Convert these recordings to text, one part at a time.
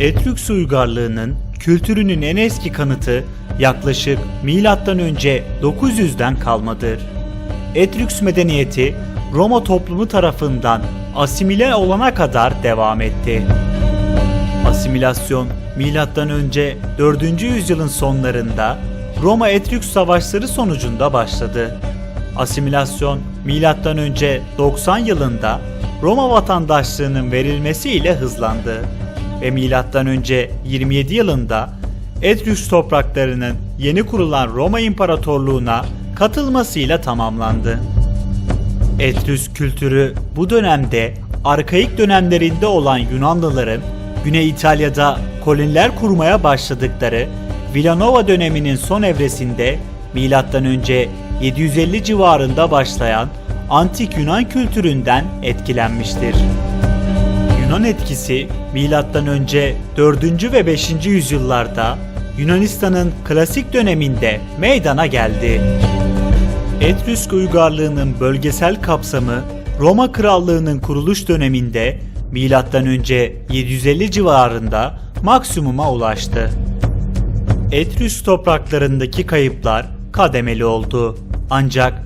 Etrüks uygarlığının kültürünün en eski kanıtı yaklaşık milattan önce 900'den kalmadır. Etrüks medeniyeti Roma toplumu tarafından asimile olana kadar devam etti. Asimilasyon milattan önce 4. yüzyılın sonlarında Roma Etrüks savaşları sonucunda başladı. Asimilasyon milattan önce 90 yılında Roma vatandaşlığının verilmesiyle hızlandı ve önce 27 yılında Etrüks topraklarının yeni kurulan Roma İmparatorluğu'na katılmasıyla tamamlandı. Etrüsk kültürü bu dönemde arkaik dönemlerinde olan Yunanlıların Güney İtalya'da koloniler kurmaya başladıkları Villanova döneminin son evresinde önce 750 civarında başlayan antik Yunan kültüründen etkilenmiştir. Yunan etkisi önce 4. ve 5. yüzyıllarda Yunanistan'ın klasik döneminde meydana geldi. Etrüsk uygarlığının bölgesel kapsamı Roma Krallığı'nın kuruluş döneminde önce 750 civarında maksimuma ulaştı. Etrüsk topraklarındaki kayıplar kademeli oldu. Ancak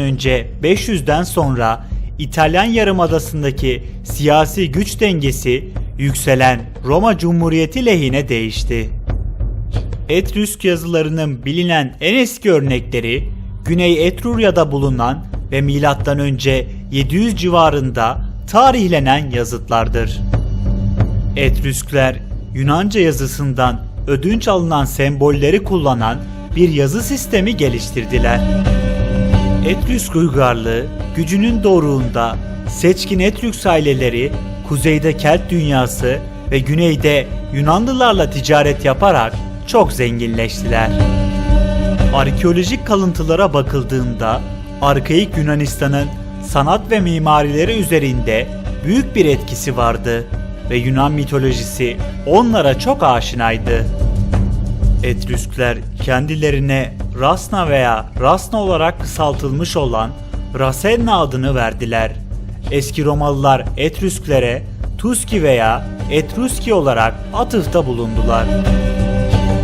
önce 500'den sonra İtalyan Yarımadası'ndaki siyasi güç dengesi yükselen Roma Cumhuriyeti lehine değişti. Etrüsk yazılarının bilinen en eski örnekleri Güney Etrurya'da bulunan ve milattan önce 700 civarında tarihlenen yazıtlardır. Etrüskler Yunanca yazısından ödünç alınan sembolleri kullanan bir yazı sistemi geliştirdiler. Etrüsk uygarlığı gücünün doruğunda seçkin Etrüks aileleri kuzeyde Kelt dünyası ve güneyde Yunanlılarla ticaret yaparak çok zenginleştiler. Arkeolojik kalıntılara bakıldığında arkaik Yunanistan'ın sanat ve mimarileri üzerinde büyük bir etkisi vardı ve Yunan mitolojisi onlara çok aşinaydı. Etrüskler kendilerine Rasna veya Rasna olarak kısaltılmış olan Rasenna adını verdiler. Eski Romalılar Etrüsklere Tuski veya Etruski olarak atıfta bulundular.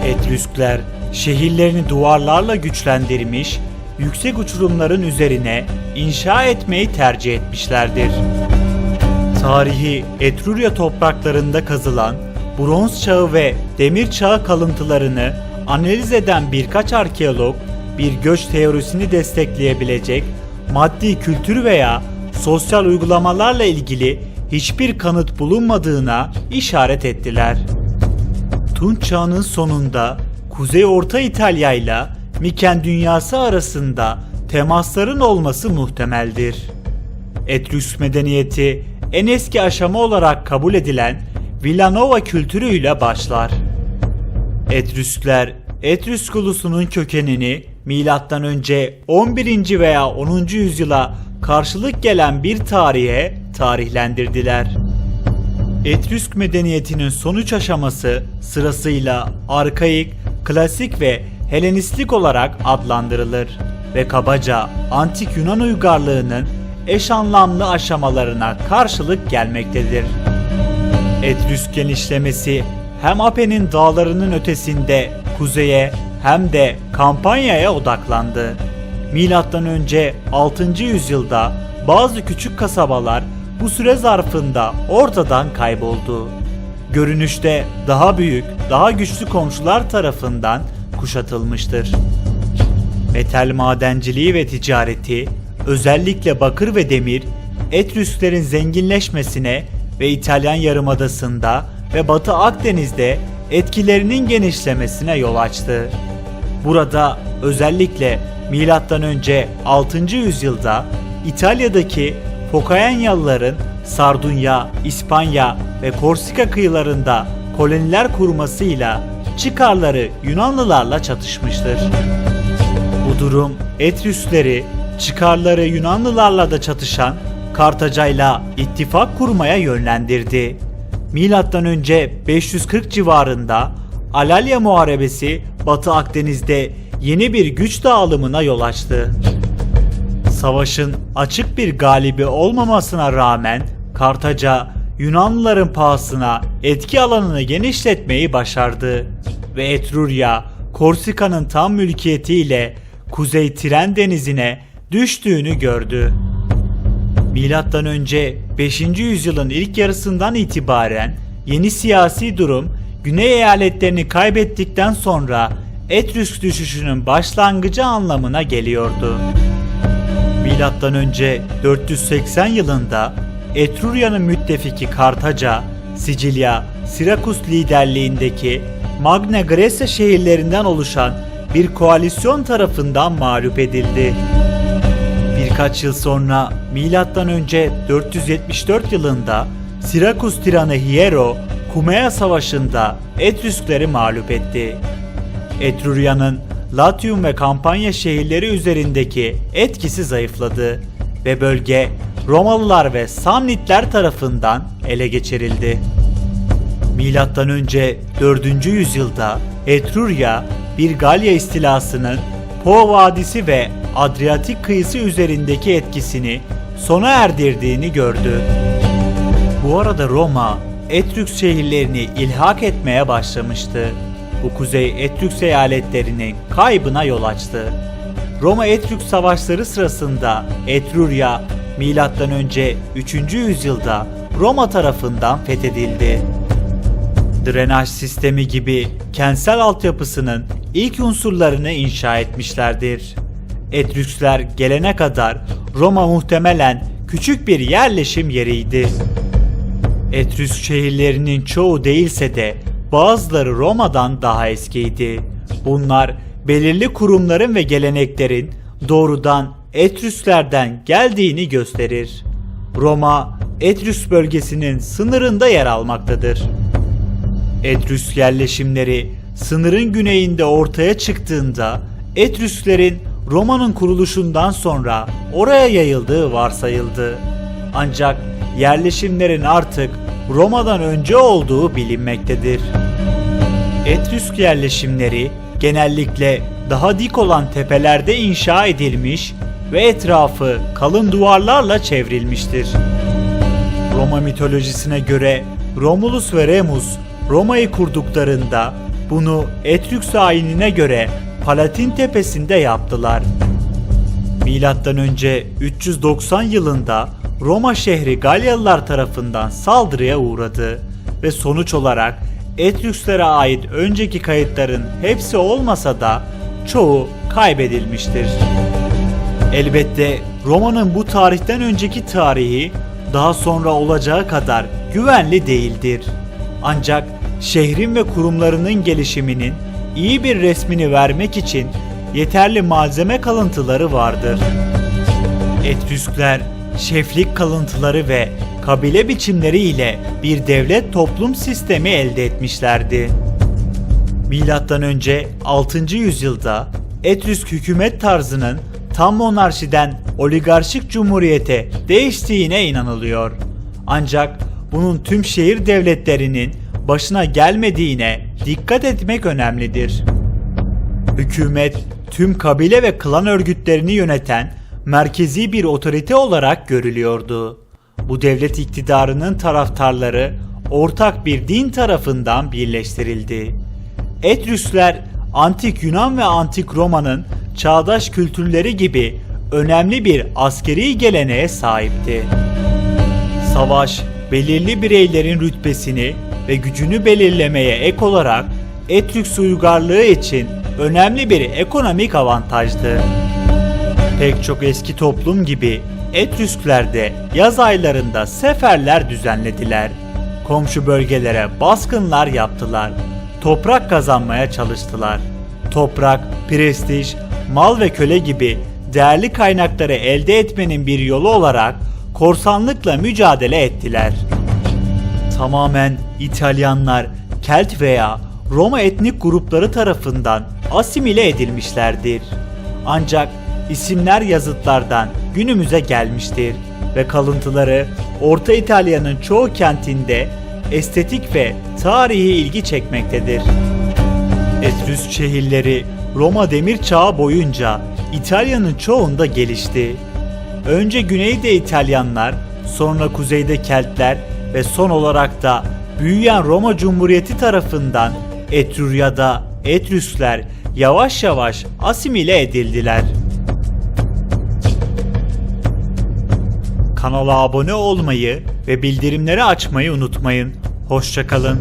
Etrüskler şehirlerini duvarlarla güçlendirmiş, yüksek uçurumların üzerine inşa etmeyi tercih etmişlerdir. Tarihi Etrurya topraklarında kazılan bronz çağı ve demir çağı kalıntılarını analiz eden birkaç arkeolog bir göç teorisini destekleyebilecek maddi kültür veya sosyal uygulamalarla ilgili hiçbir kanıt bulunmadığına işaret ettiler. Tunç çağının sonunda Kuzey Orta İtalya ile Miken dünyası arasında temasların olması muhtemeldir. Etrüsk medeniyeti en eski aşama olarak kabul edilen Villanova kültürüyle başlar. Etrüskler, Etrüsk ulusunun kökenini milattan önce 11. veya 10. yüzyıla karşılık gelen bir tarihe tarihlendirdiler. Etrüsk medeniyetinin sonuç aşaması sırasıyla arkaik, klasik ve Helenistik olarak adlandırılır ve kabaca antik Yunan uygarlığının eş anlamlı aşamalarına karşılık gelmektedir. Etrüsk genişlemesi hem Apen'in dağlarının ötesinde kuzeye hem de Kampanya'ya odaklandı. Milattan önce 6. yüzyılda bazı küçük kasabalar bu süre zarfında ortadan kayboldu. Görünüşte daha büyük, daha güçlü komşular tarafından kuşatılmıştır. Metal madenciliği ve ticareti, özellikle bakır ve demir, Etrüsklerin zenginleşmesine ve İtalyan Yarımadası'nda ve Batı Akdeniz'de etkilerinin genişlemesine yol açtı. Burada özellikle önce 6. yüzyılda İtalya'daki Fokayenyalıların Sardunya, İspanya ve Korsika kıyılarında koloniler kurmasıyla çıkarları Yunanlılarla çatışmıştır. Bu durum Etrüskleri çıkarları Yunanlılarla da çatışan Kartaca'yla ittifak kurmaya yönlendirdi. Milattan önce 540 civarında Alalya Muharebesi Batı Akdeniz'de yeni bir güç dağılımına yol açtı. Savaşın açık bir galibi olmamasına rağmen Kartaca Yunanlıların pahasına etki alanını genişletmeyi başardı ve Etrurya, Korsika'nın tam mülkiyetiyle Kuzey Tren Denizi'ne düştüğünü gördü. Milattan önce 5. yüzyılın ilk yarısından itibaren yeni siyasi durum Güney eyaletlerini kaybettikten sonra Etrüsk düşüşünün başlangıcı anlamına geliyordu. Milattan önce 480 yılında Etrurya'nın müttefiki Kartaca, Sicilya, Sirakus liderliğindeki Magna Graecia şehirlerinden oluşan bir koalisyon tarafından mağlup edildi. Birkaç yıl sonra milattan önce 474 yılında Sirakus tiranı Hiero Kumea Savaşı'nda Etrüskleri mağlup etti. Etrurya'nın Latium ve Kampanya şehirleri üzerindeki etkisi zayıfladı ve bölge Romalılar ve Samnitler tarafından ele geçirildi. Milattan önce 4. yüzyılda Etrurya bir Galya istilasının Po Vadisi ve Adriyatik kıyısı üzerindeki etkisini sona erdirdiğini gördü. Bu arada Roma, Etrüks şehirlerini ilhak etmeye başlamıştı. Bu kuzey Etrüks eyaletlerinin kaybına yol açtı. Roma Etrüks savaşları sırasında Etrurya milattan önce 3. yüzyılda Roma tarafından fethedildi. Drenaj sistemi gibi kentsel altyapısının ilk unsurlarını inşa etmişlerdir. Etrüskler gelene kadar Roma muhtemelen küçük bir yerleşim yeriydi. Etrüsk şehirlerinin çoğu değilse de bazıları Roma'dan daha eskiydi. Bunlar belirli kurumların ve geleneklerin doğrudan Etrüsklerden geldiğini gösterir. Roma, Etrüsk bölgesinin sınırında yer almaktadır. Etrüsk yerleşimleri sınırın güneyinde ortaya çıktığında Etrüsklerin Roma'nın kuruluşundan sonra oraya yayıldığı varsayıldı. Ancak yerleşimlerin artık Roma'dan önce olduğu bilinmektedir. Etrüsk yerleşimleri genellikle daha dik olan tepelerde inşa edilmiş ve etrafı kalın duvarlarla çevrilmiştir. Roma mitolojisine göre Romulus ve Remus Roma'yı kurduklarında bunu Etrüks ayinine göre Palatin tepesinde yaptılar. Milattan önce 390 yılında Roma şehri Galyalılar tarafından saldırıya uğradı ve sonuç olarak Etrüskslere ait önceki kayıtların hepsi olmasa da çoğu kaybedilmiştir. Elbette Roma'nın bu tarihten önceki tarihi daha sonra olacağı kadar güvenli değildir. Ancak şehrin ve kurumlarının gelişiminin iyi bir resmini vermek için yeterli malzeme kalıntıları vardır. Etrüskler şeflik kalıntıları ve kabile biçimleri ile bir devlet toplum sistemi elde etmişlerdi. Milattan önce 6. yüzyılda Etrüsk hükümet tarzının tam monarşiden oligarşik cumhuriyete değiştiğine inanılıyor. Ancak bunun tüm şehir devletlerinin başına gelmediğine dikkat etmek önemlidir. Hükümet tüm kabile ve klan örgütlerini yöneten merkezi bir otorite olarak görülüyordu. Bu devlet iktidarının taraftarları ortak bir din tarafından birleştirildi. Etrüsler antik Yunan ve antik Roma'nın çağdaş kültürleri gibi önemli bir askeri geleneğe sahipti. Savaş, belirli bireylerin rütbesini ve gücünü belirlemeye ek olarak Etrüks uygarlığı için önemli bir ekonomik avantajdı. Pek çok eski toplum gibi Etrüskler de yaz aylarında seferler düzenlediler. Komşu bölgelere baskınlar yaptılar. Toprak kazanmaya çalıştılar. Toprak, prestij, mal ve köle gibi değerli kaynakları elde etmenin bir yolu olarak korsanlıkla mücadele ettiler. Tamamen İtalyanlar, Kelt veya Roma etnik grupları tarafından asimile edilmişlerdir. Ancak isimler yazıtlardan günümüze gelmiştir ve kalıntıları Orta İtalya'nın çoğu kentinde estetik ve tarihi ilgi çekmektedir. Etrüsk şehirleri Roma demir çağı boyunca İtalya'nın çoğunda gelişti. Önce güneyde İtalyanlar, sonra kuzeyde Keltler ve son olarak da büyüyen Roma Cumhuriyeti tarafından Etrurya'da Etrüsler yavaş yavaş asimile edildiler. Kanala abone olmayı ve bildirimleri açmayı unutmayın. Hoşçakalın.